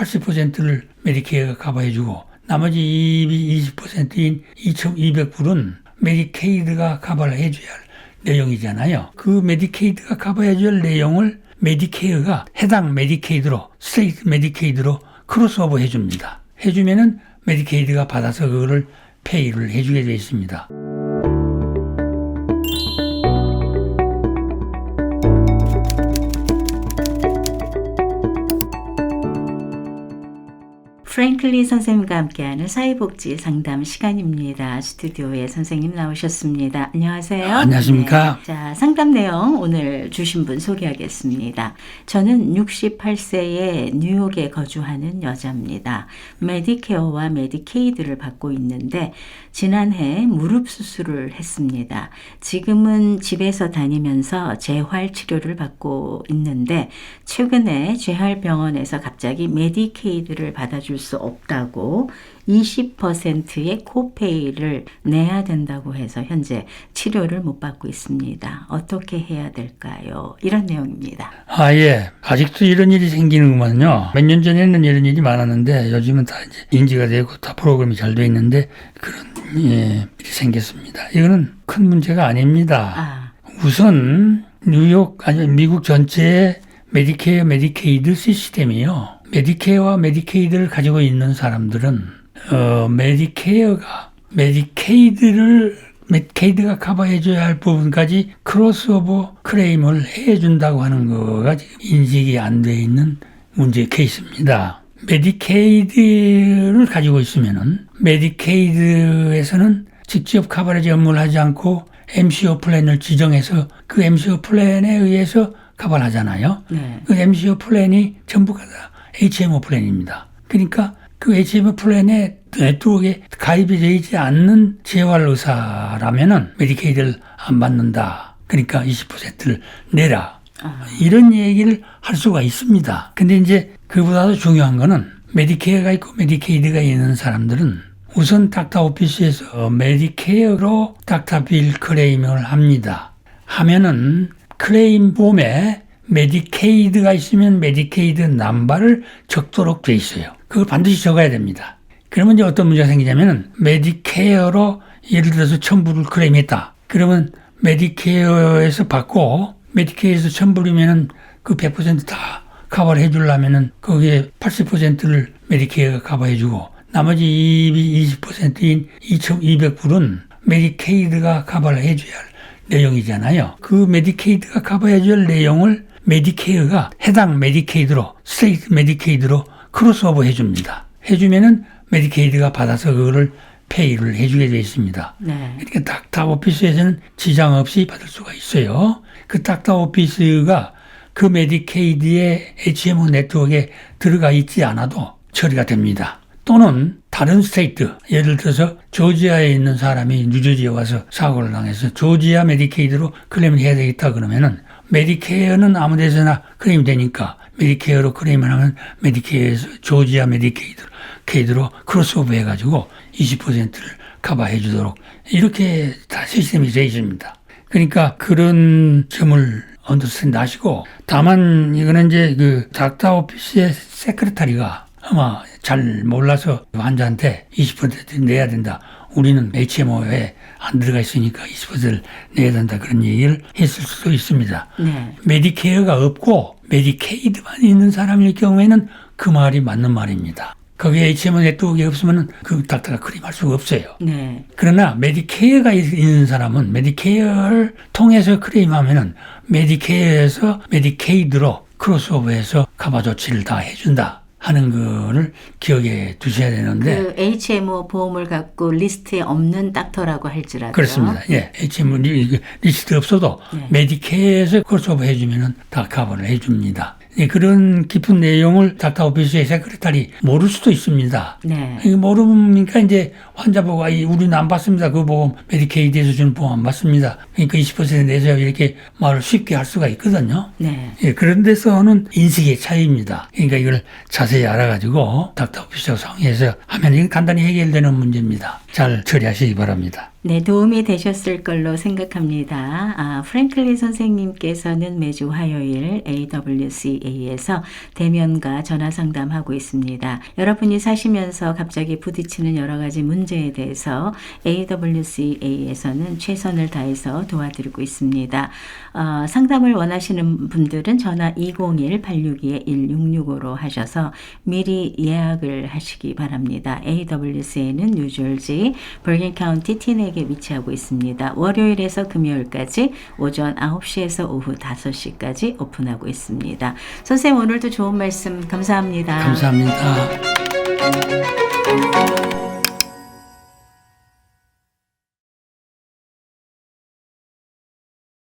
80%를 메디케어가 커버해주고 나머지 20%인 2,200불은 메디케이드가 커버를 해줘야 할 내용이잖아요. 그 메디케이드가 커버해줘야 할 내용을 메디케어가 해당 메디케이드로 스테이트 메디케이드로 크로스오버 해줍니다. 해주면은 메디케이드가 받아서 그거를 페이를 해주게 되어 있습니다. 프랭클리 선생님과 함께하는 사회복지 상담 시간입니다. 스튜디오에 선생님 나오셨습니다. 안녕하세요. 안녕하십니까. 네. 자, 상담 내용 오늘 주신 분 소개하겠습니다. 저는 68세의 뉴욕에 거주하는 여자입니다. 메디케어와 메디케이드를 받고 있는데 지난해 무릎 수술을 했습니다. 지금은 집에서 다니면서 재활 치료를 받고 있는데 최근에 재활 병원에서 갑자기 메디케이드를 받아줄 수 없다고 20%의 코페이를 내야 된다고 해서 현재 치료를 못 받고 있습니다. 어떻게 해야 될까요? 이런 내용입니다. 아, 예. 아직도 이런 일이 생기는구만요. 몇 년 전에는 이런 일이 많았는데 요즘은 다 이제 인지가 되고 다 프로그램이 잘 돼 있는데 그런 예, 일이 생겼습니다. 이거는 큰 문제가 아닙니다. 아, 우선 뉴욕 아니 미국 전체의 메디케어 메디케이드 시스템이요. 메디케어와 메디케이드를 가지고 있는 사람들은 어, 메디케어가 메디케이드를 메디케이드가 커버해줘야 할 부분까지 크로스오버 클레임을 해준다고 하는 거가 지금 인식이 안 돼 있는 문제 케이스입니다. 메디케이드를 가지고 있으면은 메디케이드에서는 직접 커버리지 업무를 하지 않고 MCO 플랜을 지정해서 그 MCO 플랜에 의해서 커버를 하잖아요. 네. 그 MCO 플랜이 전부가 다 HMO 플랜입니다. 그러니까 그 HMO 플랜에 네트워크에 가입이 되어 있지 않는 재활 의사라면은 메디케이드를 안 받는다. 그러니까 20%를 내라. 아, 이런 얘기를 할 수가 있습니다. 근데 이제 그보다도 중요한 거는 메디케어가 있고 메디케이드가 있는 사람들은 우선 닥터 오피스에서 메디케어로 닥터 빌 클레임을 합니다. 하면은 클레임 폼에 메디케이드가 있으면 메디케이드 남바를 적도록 돼 있어요. 그걸 반드시 적어야 됩니다. 그러면 이제 어떤 문제가 생기냐면은 메디케어로 예를 들어서 천불을 클레임했다. 그러면 메디케어에서 받고 메디케어에서 천불이면은 그 100%다 커버를 해주려면은 거기에 80%를 메디케어가 커버해주고 나머지 20%인 2,200불은 메디케이드가 커버를 해줘야 할 내용이잖아요. 그 메디케이드가 커버해줘야 할 내용을 메디케어가 해당 메디케이드로 스테이트 메디케이드로 크로스오버 해줍니다. 해주면은 메디케이드가 받아서 그거를 페이를 해주게 되어 있습니다. 네. 그러니까 닥터 오피스에서는 지장 없이 받을 수가 있어요. 그 닥터 오피스가 그 메디케이드의 HMO 네트워크에 들어가 있지 않아도 처리가 됩니다. 또는 다른 스테이트, 예를 들어서 조지아에 있는 사람이 뉴저지에 와서 사고를 당해서 조지아 메디케이드로 클레임을 해야 되겠다 그러면은 메디케어는 아무 데서나 클레임 되니까 메디케어로 클레임을 하면 메디케어에서 조지아 메디케이드 케이드로 크로스오버 해가지고 20%를 커버해 주도록 이렇게 다 시스템이 되어 있습니다. 그러니까 그런 점을 언더스탠드 하시고 다만 이거는 이제 그 닥터 오피스의 세크레타리가 아마 잘 몰라서 환자한테 20% 내야 된다. 우리는 HMO에 안 들어가 있으니까 20%를 내야 된다. 그런 얘기를 했을 수도 있습니다. 네. 메디케어가 없고 메디케이드만 있는 사람일 경우에는 그 말이 맞는 말입니다. 거기에 HMO 네트워크가 없으면 그 닥터가 클레임할 수가 없어요. 네. 그러나 메디케어가 있- 있는 사람은 메디케어를 통해서 클레임하면은 메디케어에서 메디케이드로 크로스오버해서 커버 조치를 다 해준다 하는 거를 기억에 두셔야 되는데 그 HMO 보험을 갖고 리스트에 없는 닥터라고 할지라도 그렇습니다. 예, HMO 리- 그 리스트 없어도 네. 메디케어에서 크로스오버 해주면은 다 커버를 해줍니다. 예, 그런 깊은 내용을 닥터 오피스의 세크레타리 모를 수도 있습니다. 네. 모르니까 이제 환자 보고, 아, 이 우리는 안 받습니다. 그 보험, 메디케이드에서 주는 보험 안 받습니다. 그러니까 20% 내세요. 이렇게 말을 쉽게 할 수가 있거든요. 네. 예, 그런 데서는 인식의 차이입니다. 그러니까 이걸 자세히 알아가지고 닥터 오피스하고 상의해서 하면 이건 간단히 해결되는 문제입니다. 잘 처리하시기 바랍니다. 네, 도움이 되셨을 걸로 생각합니다. 아, 프랭클린 선생님께서는 매주 화요일 AWCA에서 대면과 전화 상담하고 있습니다. 여러분이 사시면서 갑자기 부딪히는 여러 가지 문제에 대해서 AWCA에서는 최선을 다해서 도와드리고 있습니다. 어, 상담을 원하시는 분들은 전화 201-862-1665로 하셔서 미리 예약을 하시기 바랍니다. AWCA는 뉴저지, 버긴 카운티 티 넥에 위치하고 있습니다. 월요일에서 금요일까지 오전 9시에서 오후 5시까지 오픈하고 있습니다. 선생님 오늘도 좋은 말씀 감사합니다. 감사합니다.